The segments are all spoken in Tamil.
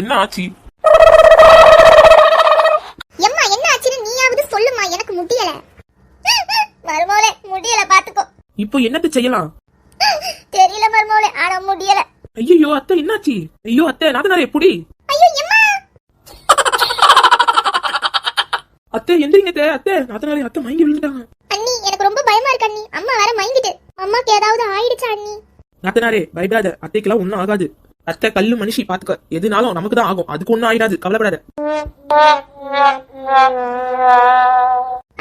என்ன ஆச்சு எம்மா என்ன ஆச்சுன்னு நீயாவது சொல்லுமா எனக்கு முடியல. மருமோளே முடியல பாத்துக்கோ. இப்போ என்னத்த செய்யலாம்? தெரியல மருமோளே ஆனா முடியல. ஐயோ அத்தை என்னாச்சு? ஐயோ அத்தை நாத்தனாரே எப்படி ஐயோ எம்மா! அத்தை எந்திரிங்க அத்தை. நாத்தனாரே அத்தை மயங்கி விழுந்துட்டாங்க. அண்ணி எனக்கு ரொம்ப பயமா இருக்கு அண்ணி. அம்மா வேற மயங்கிட்டு. அம்மாக்கு ஏதாவது ஆயிடுச்சா அண்ணி? நாத்தனாரே பயப்படாத. அத்தைக்கெல்லாம் ஒண்ணும் ஆகாது. அத்தை கல்லு மனுஷி பாத்துக்க. எதுனாலும் நமக்கு தான் ஆகும். அதுக்கு ஒண்ணும் ஆயிடாது. கவலைப்படாத.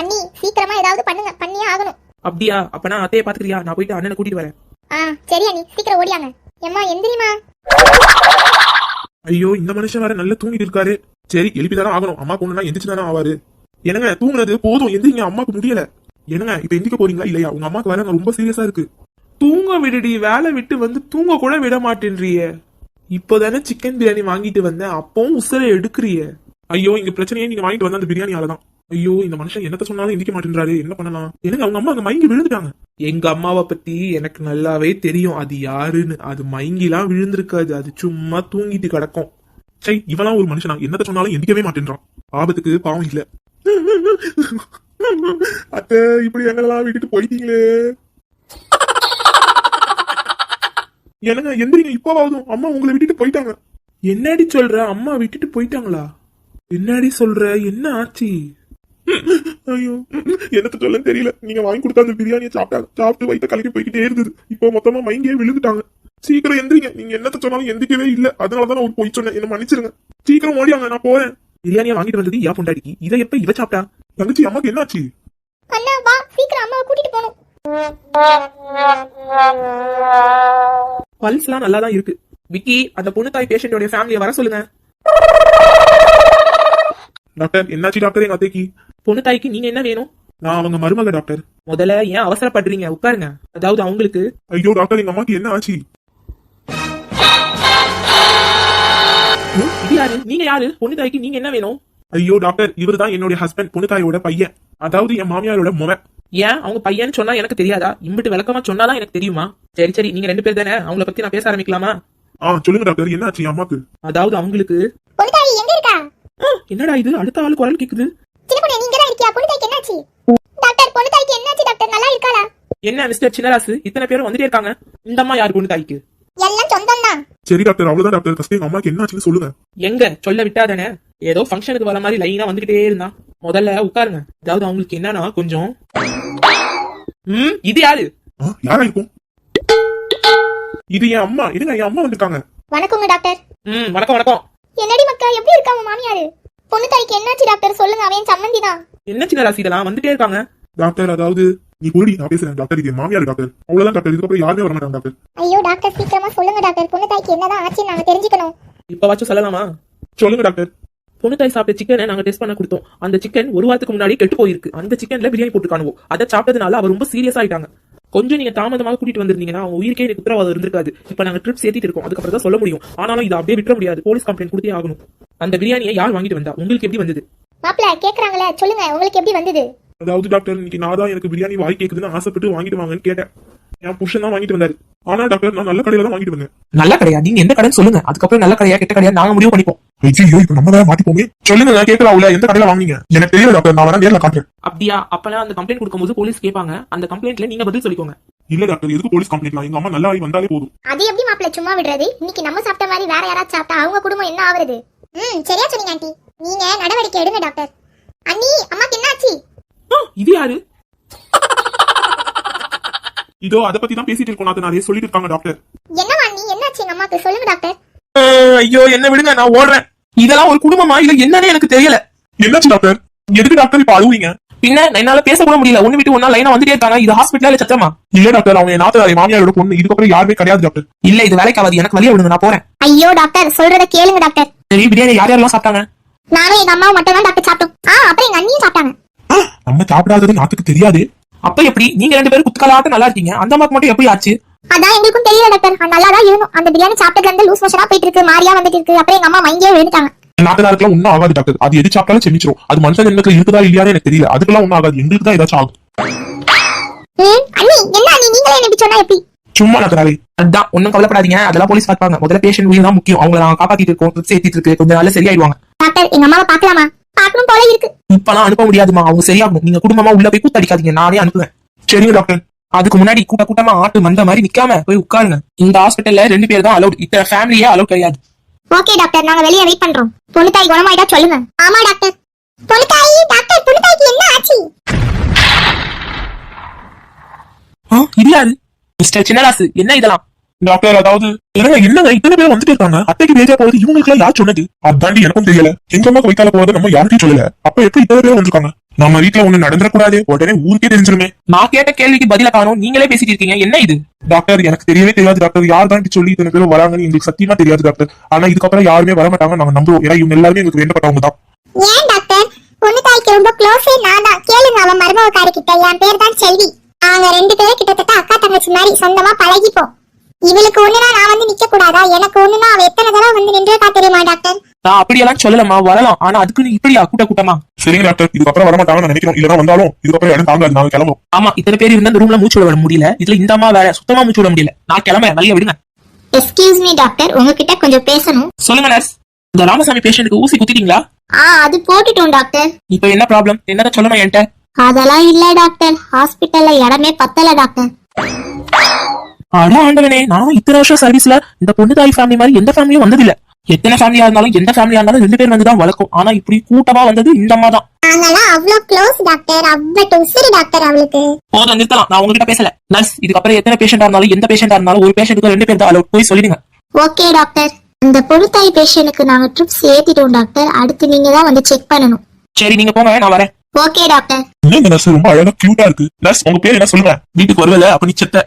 அண்ணி சீக்கிரமா ஏதாவது பண்ணுங்க. பண்ணியே ஆகணும். அப்படியா? அப்பனா அத்தையை பாத்துக்கிறியா? நான் போயிட்டு அண்ணனை கூட்டிட்டு வரேன். ஆ சரி அண்ணி. சீக்கிரம் ஓடியாங்க. எம்மா எந்திரிமா ஐயோ இந்த மனுஷன் வேற நல்லா தூங்கிட்டு இருக்காரு. சரி எழுப்பிதானே ஆகணும். அம்மா ஒண்ணுனா எந்திரிச்சு தானே ஆவாரு. என்னங்க தூங்குனது போதும். எந்திரிங்க. அம்மாக்கு முடியல. என்னங்க இப்ப எந்திரிக்க போறீங்களா இல்லையா? உங்க அம்மாக்கு வேற ரொம்ப சீரியஸா இருக்கு. தூங்க விடுடி. வேலை விட்டு வந்து தூங்க கூட விட மாட்டேன்றிய. இப்போதானே சிக்கன் பிரியாணி வாங்கிட்டு வந்தேன் அப்பவும் உசுரை எடுக்கிறிய. ஐயோ இங்க பிரச்சனையே நீங்க வாங்கிட்டு வந்த அந்த பிரியாணியால தான் ஐயோ இந்த மனுஷன் என்னத்த சொன்னாலும் இந்திக்க மாட்டேன்றாரு என்ன பண்ணலாம்? என்னங்க அவங்க அம்மா அங்க மயங்கி விழுந்துட்டாங்க. எங்க அம்மாவை பத்தி எனக்கு நல்லாவே தெரியும். அது யாருன்னு? அது மயங்கிலாம் விழுந்திருக்காது. அது சும்மா தூங்கிட்டு கிடக்கும். சை இவெல்லாம் ஒரு மனுஷனா? என்னத்த சொன்னாலும் எந்திக்கவே மாட்டேன்றான். ஆபத்துக்கு பாவம் இல்ல. அத்தை இப்படி எங்களெல்லாம் விட்டுட்டு போயிட்டீங்களே. என்னங்க எந்திரிங்க இப்போவாவது. அம்மா உங்களை விட்டுட்டு போயிட்டாங்க. என்னடி சொல்ற? அம்மா விட்டுட்டு போயிட்டாங்களா? என்னடி சொல்ற? என்ன ஆச்சு? ஐயோ என்னத்த சொல்ல தெரியல. நீங்க வாங்கி கொடுத்த அந்த பிரியாணியை சாப்பிட்டாங்க சாப்பிட்டு வயிற்ற கலக்கி போய்கிட்டே இருந்தது. இப்போ மொத்தமா மைங்கே விழுந்துட்டாங்க. சீக்கிரம் எந்திரிங்க. நீங்க என்னத்த சொன்னாலும் எந்திக்கவே இல்ல. அதனாலதான் நான் ஒரு பொய் சொன்னேன். என்ன மன்னிச்சிருங்க. சீக்கிரம் ஓடியாங்க நான் போறேன். பிரியாணியை வாங்கிட்டு வந்தது ஏன் பொண்டாடிக்கு இதை எப்ப இவ சாப்பிட்டா? தங்கச்சி அம்மாக்கு என்னாச்சு? அண்ணா வா சீக்கிரம் அம்மாவை கூட்டிட்டு போனோம் பல்ஸ்லாம் நல்லா தான் இருக்கு. விக்கி அந்த பொண்ணு தாய் பேஷண்டோட ஃபேமிலியை வர சொல்லுங்க. டாக்டர் என்னாச்சு டாக்டர் எங்க அத்தைக்கு? பொண்ணு தாய்க்கு நீங்க என்ன வேணும்? நான் அவங்க மருமக டாக்டர். முதல்ல ஏன் அவசரப்படுறீங்க? உட்காருங்க. அதாவது அவங்களுக்கு ஐயோ டாக்டர் எங்க அம்மாக்கு என்ன ஆச்சு? இது யாரு? நீங்க யாரு? பொண்ணு தாய்க்கு நீங்க என்ன வேணும்? ஐயோ டாக்டர் இவர் தான் என்னுடைய ஹஸ்பண்ட் புனிதாயோட பையன். அதாவது என் மாமியாரோட முவன் ஏன்? அவங்க பையன் சொன்னா எனக்கு தெரியாதா? இம்பிட்டு விளக்கமா சொன்னாதான் எனக்கு தெரியுமா? சரி சரி நீங்க ரெண்டு பேர் தானே? அவங்கள பத்தி நான் பேச ஆரம்பிக்கலாமா? ஆ சொல்லுங்க டாக்டர். என்ன ஆச்சு அம்மாக்கு? அதாவது அவங்களுக்கு? என்னடா இது? அடுத்த ஆளு குரல் கேக்குது. சின்ன பொண்ணு நீங்க தான் இருக்கியா? பொண்ணுதாய்க்கு என்னாச்சு? டாக்டர் பொண்ணுதாய்க்கு என்னாச்சு டாக்டர்? நல்லா இருக்காளா? என்ன மிஸ்டர் சின்னராசு? இத்தனை பேரும் வந்துட்டே இருக்காங்க. இந்த அம்மா யார் பொண்ணு தாய்க்கு? எல்லாம் சொந்தம் தான் சரி டாக்டர் அவ்வளவுதான் டாக்டர். ஃபர்ஸ்ட் எங்க அம்மாக்கு என்ன ஆச்சுன்னு சொல்லுங்க. எங்க? சொல்ல விட்டாதானே ஏதோ ஃபங்க்ஷனுக்கு வர மாதிரி லைனா வந்துகிட்டே இருந்தான். முதல்ல உட்காருங்க. அதாவது அவங்களுக்கு என்னன்னா கொஞ்சம். ம் இது யாரு? யாரா இருக்கும் இது என் அம்மா. இருங்க என் அம்மா வந்திருக்காங்க. வணக்கங்க டாக்டர். ம் வணக்கம் வணக்கம். என்னடி மக்கா எப்படி இருக்கா உன் மாமியாரு? பொண்ணுதாய்க்கு என்னாச்சு டாக்டர்? சொல்லுங்க அவன் சம்மந்தி தான் என்ன சின்னராசு இதெல்லாம்? வந்துட்டே இருக்காங்க. டாக்டர் அதாவது நீ போடி நான் பேசுறேன். டாக்டர் இது என் மாமியார் டாக்டர். அவ்வளவுதான் டாக்டர். இதுக்கப்புறம் யாருமே வர மாட்டாங்க டாக்டர். ஐயோ டாக்டர் சீக்கிரமா சொல்லுங்க டாக்டர். பொண்ணுதாய்க்கு என்னதான் ஆச்சுன்னு நாங்க தெரிஞ்சுக்கணும். இப்பவாச்சும் சொல்லலாமா? சொல்லுங்க டாக்டர். பொண்ணு தாய் சாப்பிட்ட சிக்கனை நாங்க டெஸ்ட் பண்ண கொடுத்தோம். அந்த சிக்கன் ஒரு வாரத்துக்கு முன்னாடி கெட்டு போயிருக்கு. அந்த சிக்கன்ல பிரியாணி போட்டு காணுவோம் அதை சாப்பிட்டதுனால அவர் ரொம்ப சீரியஸ் ஆயிட்டாங்க. கொஞ்சம் நீங்க தாமதமாக கூட்டிட்டு வந்திருந்தீங்கன்னா அவங்க உயிருக்கே எனக்கு உத்தரவாதம் இருந்திருக்காது. இப்ப நாங்க ட்ரிப் சேர்த்திட்டு இருக்கோம். அதுக்கப்புறம் தான் சொல்ல முடியும். ஆனாலும் இதை அப்படியே விட்டுற முடியாது. போலீஸ் கம்ப்ளைண்ட் கொடுத்தே ஆகணும். அந்த பிரியாணியை யார் வாங்கிட்டு வந்தா? உங்களுக்கு எப்படி வந்தது? மாப்பிள்ள கேக்குறாங்களே சொல்லுங்க உங்களுக்கு எப்படி வந்தது? அதாவது டாக்டர் இன்னைக்கு நான் தான் எனக்கு பிரியாணி வாய் கேக்குதுன்னு ஆசைப்பட்டு வாங்கிட்டு வாங்கன்னு கேட்டேன். என் புருஷன் தான் வாங்கிட்டு வந்தாரு. ஆனா டாக்டர் நான் நல்ல கடையில தான் வாங்கிட்டு வந்தேன். நல்ல கடையா? நீங்க எந்த கடைன்னு சொல்லுங்க. அதுக்கப்புறம் நல்ல கடையா கெட்ட கடையா நாங்க முடிவு பண்ணிப்போம். ஐயோ இப்ப நம்ம தான் மாட்டிப்போமே சொல்லுங்க நான் கேட்கலாம்ல எந்த கடையில வாங்குனீங்க? எனக்கு தெரியல டாக்டர் நான் வேணா நேர்ல காட்டுறேன். அப்படியா? அப்பெல்லாம் அந்த கம்ப்ளைண்ட் கொடுக்கும்போது போலீஸ் கேட்பாங்க. அந்த கம்ப்ளைண்ட்ல நீங்க பதில் சொல்லிக்கோங்க. இல்ல டாக்டர் எதுக்கு போலீஸ் கம்ப்ளைண்ட்லாம் எங்க அம்மா நல்லா ஆகி வந்தாலே போதும். அது எப்படி மாப்பிள்ள சும்மா விடுறது? இன்னைக்கு நம்ம சாப்பிட்ட மாதிரி வேற யாராச்சும் சாப்பிட்டா அவங்க குடும்பம் என்ன ஆகுறது? ம் சரியா சொன்னீங்க ஆண்டி. நீங்க நடவடிக்கை எடுங்க டாக்டர் அண்ணி அம்மாக்கு என்னாச்சு? ஆ, இது யாரு? இதோ அதை பத்தி தான் பேசிட்டு இருக்கோம் நிறைய சொல்லிட்டு இருக்காங்க டாக்டர் என்னவா அண்ணி என்னாச்சு எங்க அம்மாக்கு? சொல்லுங்க டாக்டர் ஐயோ என்ன விடுங்க நான் ஓடுறேன். இதெல்லாம் ஒரு குடும்பமா? இல்ல என்னன்னு எனக்கு தெரியல. என்னாச்சு டாக்டர் எதுக்கு டாக்டர் இப்ப அழுவீங்க பின்ன என்னால பேச கூட முடியல. ஒண்ணு விட்டு ஒன்னா லைனா வந்துட்டே இருக்காங்க. இது ஹாஸ்பிட்டலா இல்ல சத்திரமா? இல்ல டாக்டர் அவங்க என் நாத்தனார் என் மாமியாரோட பொண்ணு. இதுக்கப்புறம் யாருமே கிடையாது டாக்டர் இல்ல இது வேலைக்கு ஆகாது. எனக்கு வழியா விடுங்க நான் போறேன். ஐயோ டாக்டர் சொல்றத கேளுங்க டாக்டர் சரி பிரியாணி யார் யாரெல்லாம் சாப்பிட்டாங்க? நானும் எங்க அம்மாவும் மட்டும் தான் டாக்டர் சாப்பிட்டோம். ஆ அப்புறம் எங்க அண்ணியும் சாப்பிட்டாங்க. நம்ம சாப்பிடாதது நாத்துக்கு தெரியாது. அப்ப எப்படி? நீங்க ரெண்டு பேரும் குத்துக்கலாட்டம் நல்லா இருக்கீங்க. அந்த அம்மாக்கு மட்டும் எப்படி ஆச்சு? அதான் எங்களுக்கும் தெரியல டாக்டர் நல்லா தான் இருந்தோம். அந்த பிரியாணி சாப்பிட்டதுல இருந்து லூஸ் மோஷனா போயிட்டு இருக்கு மாரியா வந்துட்டு இருக்கு. அப்புறம் எங்க அம்மா மைங்கே விழுந்துட்டாங்க. நாத்தனாருக்குலாம் ஒன்னும் ஆகாது டாக்டர் அது எது சாப்பிட்டாலும் செமிச்சிரும். அது மனுஷன் ஜென்மத்துல இருக்குதா இல்லையான்னு எனக்கு தெரியல. அதுக்கெல்லாம் ஒன்னும் ஆகாது. எங்களுக்கு தான் ஏதாச்சும் ஆகும். என்ன அண்ணி? நீங்களே சொன்னா எப்படி? சும்மா நக்கறாரு அதான் ஒன்னும் கவலைப்படாதீங்க. அதெல்லாம் போலீஸ் பார்ப்பாங்க. முதல்ல பேஷண்ட் உயிர் தான் முக்கியம். அவங்கள காப்பாத்திட்டு இருக்கோம். ட்ரிப்ஸ் ஏத்திட்டு இருக்கு. கொஞ்ச நாள்ல சரியாயிடுவாங்க. டாக்டர் எங்க அம்மாவை பார்க்கலாமா? பார்க்கணும் போல இருக்கு. இப்பெல்லாம் அனுப்ப முடியாதுமா. அவங்க சரியாகணும். நீங்க குடும்பமா உள்ள போய் கூத்தடிக்காதீங்க. நானே அனுப்புவேன். சரிங்க டாக்டர் அதுக்கு முன்னாடி கூட்ட கூட்டமா ஆட்டு மந்த மாதிரி நிக்காம போய் உட்காருங்க. இந்த ஹாஸ்பிட்டல்ல ரெண்டு பேர் தான் அலௌட் இத்தனை ஃபேமிலியே அலௌட் கிடையாது. ஓகே டாக்டர் நாங்க வெளியே வெயிட் பண்றோம். பொண்ணு தாய் குணமாயிட்டா சொல்லுங்க. ஆமா டாக்டர் பொண்ணு தாயி டாக்டர் பொண்ணு தாய்க்கு என்ன ஆச்சு? ஆ, யாரு? மிஸ்டர் சின்னராசு என்ன இதெல்லாம்? டாக்டர் அதாவது என்னங்க என்னங்க இத்தனை பேர் வந்துட்டு இருக்காங்க? அத்தைக்கு பேஜா போகுது இவங்களுக்கு யார் சொன்னது? அதாண்டி எனக்கும் தெரியல. எங்க அம்மா வைத்தால போகுது நம்ம யார்கிட்டயும் சொல்லல. அப்ப எப்படி இத்தனை பேர் வந்திருக்காங்க? நம்ம வீட்டுல ஒண்ணு நடந்துடக்கூடாது. உடனே ஊருக்கே தெரிஞ்சிருமே. நான் கேட்ட கேள்விக்கு பதில காணும். நீங்களே பேசிட்டு இருக்கீங்க. என்ன இது? டாக்டர் எனக்கு தெரியவே தெரியாது டாக்டர் யார் தான் சொல்லி இத்தனை பேர் வராங்கன்னு எங்களுக்கு சத்தியமா தெரியாது டாக்டர் ஆனா இதுக்கப்புறம் யாருமே வர மாட்டாங்க நாங்க நம்புவோம். ஏன்னா இவங்க எல்லாருமே எங்களுக்கு வேண்டப்பட்டவங்க தான். ஏன் டாக்டர் பொண்ணு தாய்க்கு ரொம்ப க்ளோஸே நான் தான். கேளுங்க அவன் மருமகக்காரி கிட்ட என் பேர் தான் செல்வி. அவங்க ரெண்டு பேரும் கிட்டத்தட்ட அக்கா தங்கச்சி மாதிரி சொந்தமா பழகிப்போம். இவளுக்கு ஒண்ணுனா நான் வந்து நிக்க கூடாதா எனக்கு ஒண்ணுனா அவ எத்தனை தடவை வந்து நின்றுக்கா தெரியுமா டாக்டர்? நான் அப்படியெல்லாம் சொல்லலமா வரலாம். ஆனா அதுக்குன்னு இப்படியா? கூட்ட கூட்டமா சரிங்க டாக்டர். இதுக்கப்புறம் வர மாட்டாங்கன்னு நான் நினைக்கிறோம் இல்லைன்னா வந்தாலும் இதுக்கப்புறம் இடம் தாங்காது. நாங்க கிளம்புவோம். ஆமா இத்தனை பேர் இருந்தா இந்த ரூம்ல மூச்சு விட முடியல. இதுல இந்த அம்மா வேற சுத்தமா மூச்சு விட முடியல. நான் கிளம்ப வெளிய விடுங்க. Excuse me doctor. உங்ககிட்ட கொஞ்சம் பேசணும். சொல்லுங்க நர்ஸ் இந்த ராமசாமி பேஷண்ட்டுக்கு ஊசி குத்திட்டீங்களா? ஆ அது போட்டுட்டோம் டாக்டர். இப்ப என்ன ப்ராப்ளம் என்னதான் சொல்லணும் என்கிட்ட? அதெல்லாம் இல்ல டாக்டர். ஹாஸ்பிட்டல்ல இடமே பத்தல டாக்டர். அட ஆண்டவனே நானும் இத்தனை வருஷம் சர்வீஸ்ல இந்த பொண்ணு தாய் ஃபேமிலி மாதிரி எந்த ஃபேமிலியும் வந்ததில்ல. எத்தனை ஃபேமிலியா இருந்தாலும் எந்த ஃபேமிலியா இருந்தாலும் ரெண்டு பேர் வந்து தான் வளர்க்கும் ஆனா இப்படி கூட்டமா வந்தது இந்த அம்மா தான். நாங்கெல்லாம் அவ்வளோ க்ளோஸ் டாக்டர் அவ்வளோ உசிறு டாக்டர் அவளுக்கு. போதும் நிறுத்தலாம். நான் உங்ககிட்ட பேசல. நர்ஸ் இதுக்கப்புறம் எத்தனை பேஷண்டா இருந்தாலும் எந்த பேஷண்டா இருந்தாலும் ஒரு பேஷண்ட்டுக்கு ரெண்டு பேர் தான் அலோட் போய் சொல்லிடுங்க. ஓகே டாக்டர் இந்த பொழுத்தாய் பேஷண்ட்டுக்கு நாங்க ட்ரிப்ஸ் ஏத்திட்டோம் டாக்டர் அடுத்து நீங்க தான் வந்து செக் பண்ணணும். சரி நீங்க போங்க நான் வரேன். ஓகே டாக்டர் இந்த நர்ஸ் ரொம்ப அழகா கியூட்டா இருக்கு? நர்ஸ் உங்க பேர் என்ன சொல்லுங்க? வீட்டுக்கு வருவல? அப்ப நீ செத்த.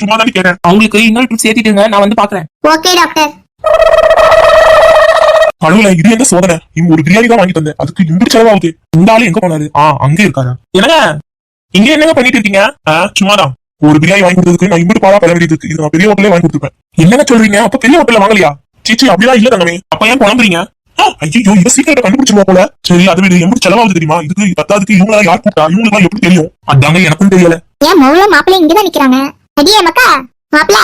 சும்மா தாண்டி கேட்டேன். அவங்களுக்கு இன்னொரு ட்ரிப்ஸ் ஏத்திட்டுங்க நான் வந்து பாக்குறேன். ஓகே டாக்டர் கடவுள இது என்ன சோதனை? இவங்க ஒரு பிரியாணி தான் வாங்கி தந்தேன் அதுக்கு இம்புட்டு செலவாகுது இந்த ஆளு எங்க போனாரு? ஆ அங்கே இருக்காரா. என்னங்க? இங்க என்னங்க பண்ணிட்டு இருக்கீங்க? சும்மாதான். ஒரு பிரியாணி வாங்கி கொடுத்ததுக்கு நான் இம்புட்டு பாலா பட வேண்டியது இருக்கு. இது நான் பெரிய ஹோட்டலே வாங்கி கொடுத்துருப்பேன். என்னங்க சொல்றீங்க? அப்ப பெரிய ஹோட்டல்ல வாங்கலையா? சீச்சி அப்படிலாம் இல்ல தங்கமே. அப்ப ஏன் குழம்புறீங்க ஐயோ இவ சீக்கிரம் கண்டுபிடிச்சிருவா போல. சரி அது விட. எம்புட்டு செலவாகுது தெரியுமா? இதுக்கு பத்தாதுக்கு இவங்க யார் கூப்பிட்டா? இவங்களுக்கு எப்படி தெரியும்? அதாங்க எனக்கும் தெரியல. ஏன் மௌல மாப்பிள்ளை இங்கதான் நிக்கிறாங்க? அடியே மக்கா மாப்பிள்ள.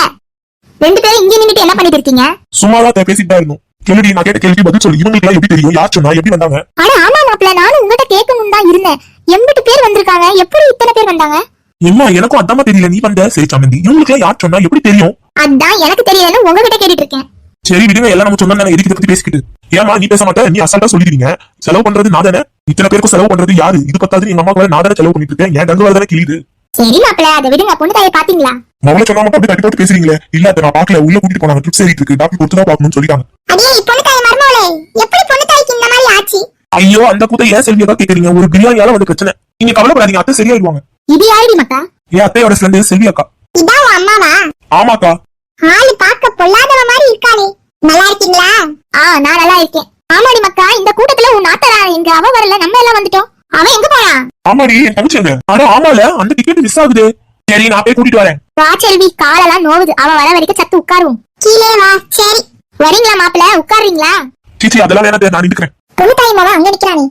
ரெண்டு பேரும் இங்க நின்னுட்டு என்ன பண்ணிட்டு இருக்கீங்க? சும்மாதான் தே- பேசிட்டு தான் இருந்தோம். கேள்வி நான் கேட்ட கேள்வி பதில் சொல்லு. இவங்களுக்கு எல்லாம் எப்படி தெரியும்? யார் சொன்னா? எப்படி வந்தாங்க? அட ஆமா மாப்பிள்ள நானும் உங்ககிட்ட கேட்கணும் தான் இருந்தேன். எண்பது பேர் வந்திருக்காங்க. எப்படி இத்தனை பேர் வந்தாங்க? எம்மா எனக்கும் அதாம தெரியல. நீ வந்த சரி சமந்தி. இவங்களுக்கு எல்லாம் யார் சொன்னா? எப்படி தெரியும்? அதான் எனக்கு தெரியலன்னு உங்ககிட்ட கேட்டுட்டு இருக்கேன். சரி விடுங்க. எல்லாம் நம்ம சொன்னா எதுக்கு இதை பத்தி பேசிக்கிட்டு? ஏமா நீ பேச மாட்டே நீ அசால்ட்டா சொல்லிடுவீங்க செலவு பண்றது நான் தானே? இத்தனை பேருக்கு செலவு பண்றது யாரு? இது பத்தாது எங்க அம்மா நான் தானே செலவு பண்ணிட்டு இருக்கேன். என் டங்கு வேற தானே கிளியுது சரி மாப்பிள்ள அதை விடுங்க. பொண்ணு தாயை பாத்தீங்களா? சொன்னா மட்டும் அப்படியே தட்டி போட்டு பேசுறீங்களே? இல்ல அதை நான் பாக்கல உள்ள கூட்டிட்டு போனாங்க. ட்ரிப் ஏறிட்டு இருக்கு. டாக்டர் கொடுத்து தான் பாக்கணும்னு சொல்லிட்டாங்க. அடியே பொண்ணு தாய் மர்மோளே எப்படி பொண்ணு தாய்க்கு இந்த மாதிரி ஆச்சு? ஐயோ அந்த கூத்த ஏன் செல்வியா தான் கேக்குறீங்க? ஒரு பிரியாணியால வந்து பிரச்சனை. நீங்க கவலைப்படாதீங்க. அத்தை சரியாயிடுவாங்க. இது யாருடி மக்கா? என் அத்தையோட ஃப்ரெண்டு செல்வி அக்கா. இதான் உன் அம்மாவா? ஆமாக்கா. ஆளு பார்க்க பொல்லாதவ மாதிரி இருக்கானே நல்லா இருக்கீங்களா? ஆ நான் நல்லா இருக்கேன். ஆமாடி மக்கா இந்த கூட்டத்துல உன் நாத்தரா எங்க அவ வரல. நம்ம எல்லாம் வந்துட்டோம். அவன் எங்க போனா ஆமாடி என் தங்கச்சி எங்க ஆனா ஆமால அந்த டிக்கெட் மிஸ் ஆகுது. சரி நான் போய் கூட்டிட்டு வரேன். வா செல்வி. காலெல்லாம் நோவுது. அவ வர வரைக்கும் சத்து உட்காருவோம். கீழே வா சரி. வரீங்களா மாப்பிள்ள? உட்காருறீங்களா? சீச்சி அதெல்லாம் வேணாம் நான் நிக்கிறேன் பொண்ணு தாய் மகன் அங்க நிக்கிறானே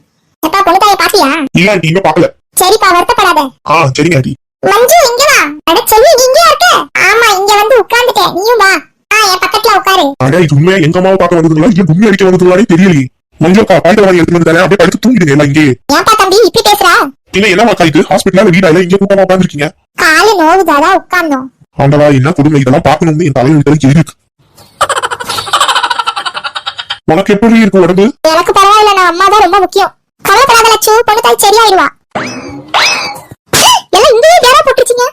எப்பா பொண்ணு தாயை பாத்தியா இல்ல நீ இன்னும் பாக்கல சரிப்பா வருத்தப்படாத. ஆ சரிங்க ஆண்டி. மஞ்சு இங்க வா. அட செல்வி நீ இங்கே இருக்க? ஆமா இங்க வந்து உட்கார்ந்துட்டேன். நீயும் வா. ஆ என் பக்கத்துல உட்காரு. அட இது உண்மையா எங்க அம்மாவை பார்க்க வந்ததுங்களா? இல்ல கும்மி அடிக்க வந்ததுங்களானே தெரியலையே. மஞ்சக்கா பாயிண்ட் வாங்கி எடுத்து வந்து அப்படியே படுத்து தூங்கிடுங்க எல்லாம் இங்கே ஏன்பா தம்பி இப்படி பேசுறா? இல்ல ஹாஸ்பிட்டல்ல வீடா இல்ல இங்க கூட்டமா உட்காந்துருக்கீங்க காலு நோவுதாதான் உட்கார்ந்தோம். ஆண்டவா என்ன கொடுமை? இதெல்லாம் பார்க்கணும்னு என் தலையில் எழுதி இருக்கு. உனக்கு எப்படி இருக்கு உடம்பு? எனக்கு பரவாயில்ல நான் அம்மா தான் ரொம்ப முக்கியம். கவலைப்படாத லட்சு பொண்ணு தாய் சரியாயிடுவா. எல்லாம் இங்கேயே பேரா போட்டுருச்சீங்க.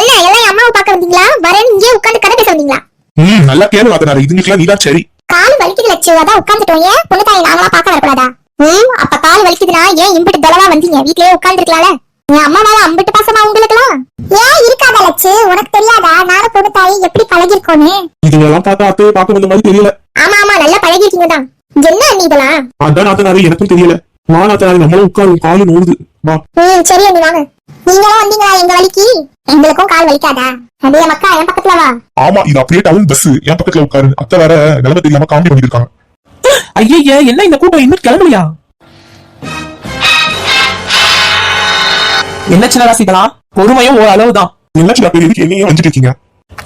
என்ன எல்லாம் அம்மாவை பார்க்க வந்தீங்களா? வரேன் இங்கே உட்கார்ந்து கதை பேச வந்தீங்களா? ம் நல்லா கேளு வாத்தினாரு இதுங்களுக்குலாம் நீதான் சரி. கால் வலிக்குது லட்சு அதான் உட்கார்ந்துட்டோம். ஏன் பொண்ணு தாய் நாங்களா பார்க்க வரக்கூடாதா ம் அப்ப கால் வலிக்குதுன்னா ஏன் இம்பிட்டு தொலைவா வந்தீங்க? வீட்லயே உட்கார்ந்துருக்கலாம்ல. என் அம்மா மேல அம்பிட்டு பாசமா உங்களுக்குலாம் ஏன் இருக்காதா லட்சு? உனக்கு தெரியாதா? நானும் பொண்ணு தாய் எப்படி பழகிருக்கோன்னு? இதுங்களெல்லாம் பார்த்தா அத்தையை பார்க்க வந்த மாதிரி தெரியல. ஆமா ஆமா நல்லா பழகிருக்கீங்க தான். என்ன அண்ணி இதெல்லாம்? அதான் நாத்தனாரு எனக்கும் தெரியல. வா நாத்தனாரு நம்மளும் உட்காரும் காலு நோடுது வா. ம் சரி அண்ணி வாங்க. நீங்களும் வந்தீங்களா எங்க வலிக்கு எங்களுக்கும் கால் வலிக்காதா? அதே மக்கா என் பக்கத்துல வா. ஆமா இது அப்படியே டவுன் பஸ் என் பக்கத்துல உட்காரு. அத்தை வேற நிலைமை தெரியாம காமெடி பண்ணிட்டு இருக்காங்க ஐயய்ய என்ன இந்த கூட்டம்? இன்னும் கிளம்பலையா? என்ன சின்ன ராசிகளா பொறுமையும் ஒரு அளவுதான். என்னாச்சு டாக்டர் எதுக்கு என்னையே வந்துட்டு இருக்கீங்க?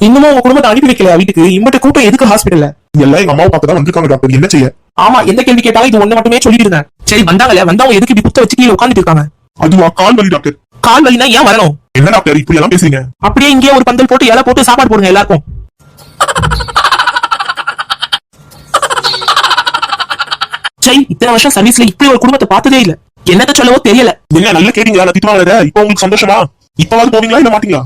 இன்னமும் உங்க குடும்பத்தை அனுப்பி வைக்கல வீட்டுக்கு? இம்பட்ட கூட்டம் எதுக்கு ஹாஸ்பிட்டல்ல எல்லாம் எங்க அம்மாவை பார்த்து தான் வந்திருக்காங்க டாக்டர் என்ன செய்ய? ஆமா எந்த கேள்வி கேட்டாலும் இது ஒண்ணு மட்டுமே சொல்லிட்டு இருந்தேன். சரி வந்தாங்கல்ல வந்தவங்க எதுக்கு இப்படி புத்த வச்சு கீழே உட்காந்துட்டு இருக்காங்க? அதுவா? கால் வலி டாக்டர் கால் வலினா ஏன் வரணும்? என்ன டாக்டர் இப்படி எல்லாம் பேசுறீங்க? அப்படியே இங்கே ஒரு பந்தல் போட்டு இலை போட்டு சாப்பாடு போடுங்க எல்லாருக்கும். சரி இத்தனை வருஷம் சர்வீஸ்ல இப்படி ஒரு குடும்பத்தை பார்த்ததே இல்ல. என்னத்த சொல்லவோ தெரியல. என்ன நல்ல கேட்டீங்களா? நான் திட்டு வாங்கல இப்போ உங்களுக்கு சந்தோஷமா? இப்பவாது போவீங்களா இல்ல மாட்டீங்களா?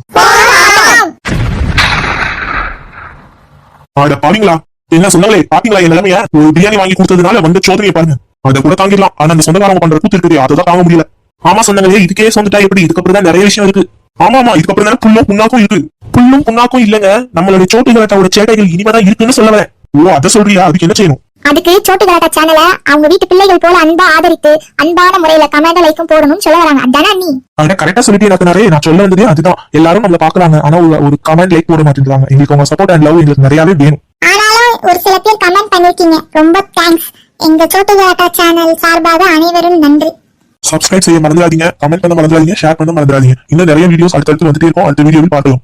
ஆட பாவீங்களா? என்ன சொன்னாங்களே? பாத்தீங்களா என் நிலைமைய? ஒரு பிரியாணி வாங்கி கொடுத்ததுனால வந்த சோதனையை பாருங்க. அதை கூட தாங்கிடலாம். ஆனா அந்த சொந்தக்காரங்க பண்ற கூத்து இருக்குது அதை தாங்க முடியல. ஆமா சொன்னாங்களே இதுக்கே சொந்துட்டா எப்படி? இதுக்கப்புறம் தான் நிறைய விஷயம் இருக்கு. ஆமா ஆமா இதுக்கப்புறம் தானே புல்லும் புண்ணாக்கும் இருக்கு. புல்லும் புண்ணாக்கும் இல்லங்க. நம்மளுடைய சோட்டு கலாட்டாவோட சேட்டைகள் இனிமேதான் இருக்குன்னு சொல்ல வரேன். ஓ அதை சொல்றியா? அதுக்கு என்ன செய்யணும்? அதுக்கு சோட்டு கலாட்டா சேனலை அவங்க வீட்டு பிள்ளைகள் போல அன்பா ஆதரித்து அன்பான முறையில கமெண்ட் லைக்கும் போடணும்னு சொல்ல வராங்க. அதானே நீ? ஆனா கரெக்டா சொல்லிட்டு எனக்கு நான் சொல்ல வந்ததே அதுதான். எல்லாரும் நம்மள பாக்குறாங்க ஆனா ஒரு- ஒரு கமெண்ட் லைக் போட மாட்டேங்கிறாங்க எங்களுக்கு உங்க சப்போர்ட் அண்ட் லவ் எங்களுக்கு நிறையவே வேணும். ஆனாலும் ஒரு சில பேர் கமெண்ட் பண்ணிருக்கீங்க. ரொம்ப தேங்க்ஸ் எங்க சோட்டு கலாட்டா சேனல் சார்பாக அனைவரும் நன்றி. சப்ஸ்கிரைப் செய்ய மறந்துடாதீங்க. கமெண்ட் பண்ண மறந்துடாதீங்க. ஷேர் பண்ண மறந்துடாதீங்க. இன்னும் நிறைய வீடியோஸ் அடுத்தடுத்து வந்துட்டே இருக்கும். அடுத்த வீடியோவில் பார்க்கலாம்.